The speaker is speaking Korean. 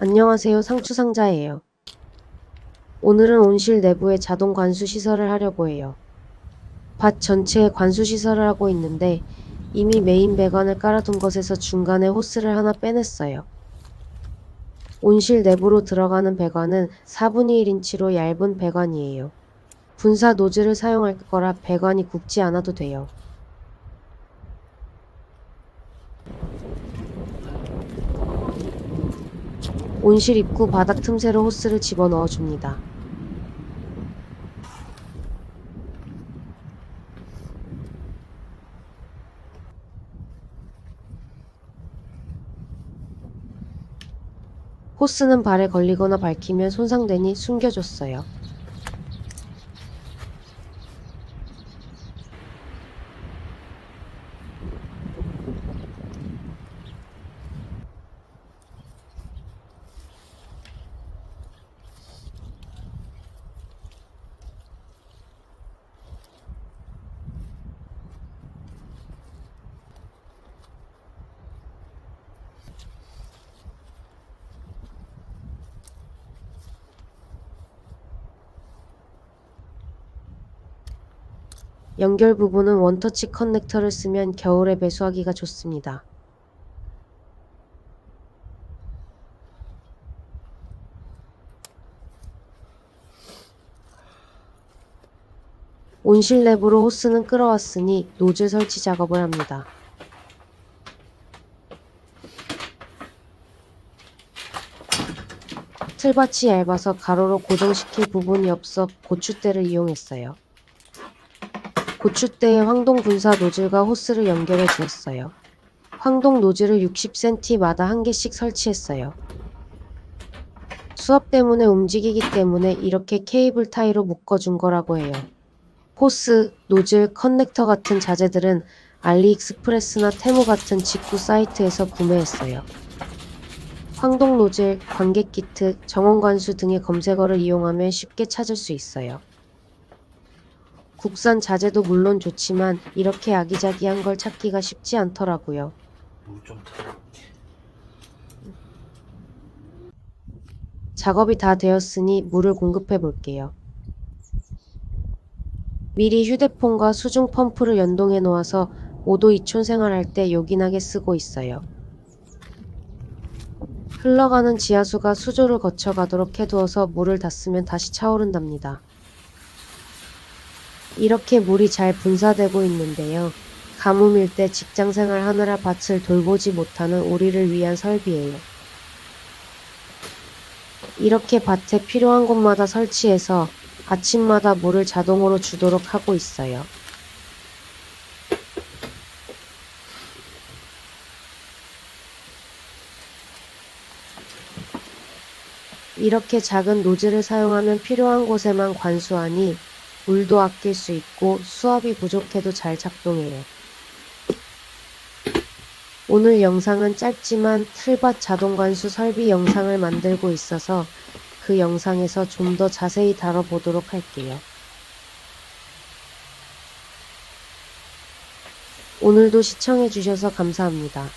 안녕하세요. 상추상자예요. 오늘은 온실 내부에 자동 관수 시설을 하려고 해요. 밭 전체에 관수 시설을 하고 있는데 이미 메인 배관을 깔아둔 것에서 중간에 호스를 하나 빼냈어요. 온실 내부로 들어가는 배관은 4분의 1인치로 얇은 배관이에요. 분사 노즐을 사용할 거라 배관이 굽지 않아도 돼요. 온실 입구 바닥 틈새로 호스를 집어넣어 줍니다. 호스는 발에 걸리거나 밝히면 손상되니 숨겨줬어요. 연결 부분은 원터치 커넥터를 쓰면 겨울에 배수하기가 좋습니다. 온실 내부로 호스는 끌어왔으니 노즐 설치 작업을 합니다. 틀밭이 얇아서 가로로 고정시킬 부분이 없어 고추대를 이용했어요. 고추대에 황동 분사 노즐과 호스를 연결해 주었어요. 황동 노즐을 60cm마다 한 개씩 설치했어요. 수압 때문에 움직이기 때문에 이렇게 케이블 타이로 묶어준 거라고 해요. 호스, 노즐, 커넥터 같은 자재들은 알리익스프레스나 테무 같은 직구 사이트에서 구매했어요. 황동 노즐, 관객 키트, 정원 관수 등의 검색어를 이용하면 쉽게 찾을 수 있어요. 국산 자재도 물론 좋지만 이렇게 아기자기한 걸 찾기가 쉽지 않더라고요. 물좀. 작업이 다 되었으니 물을 공급해 볼게요. 미리 휴대폰과 수중 펌프를 연동해 놓아서 5도 이촌 생활할 때 요긴하게 쓰고 있어요. 흘러가는 지하수가 수조를 거쳐 가도록 해두어서 물을 닫으면 다시 차오른답니다. 이렇게 물이 잘 분사되고 있는데요. 가뭄일 때 직장 생활 하느라 밭을 돌보지 못하는 우리를 위한 설비예요. 이렇게 밭에 필요한 곳마다 설치해서 아침마다 물을 자동으로 주도록 하고 있어요. 이렇게 작은 노즐을 사용하면 필요한 곳에만 관수하니 물도 아낄 수 있고 수압이 부족해도 잘 작동해요. 오늘 영상은 짧지만 틀밭 자동관수 설비 영상을 만들고 있어서 그 영상에서 좀 더 자세히 다뤄보도록 할게요. 오늘도 시청해주셔서 감사합니다.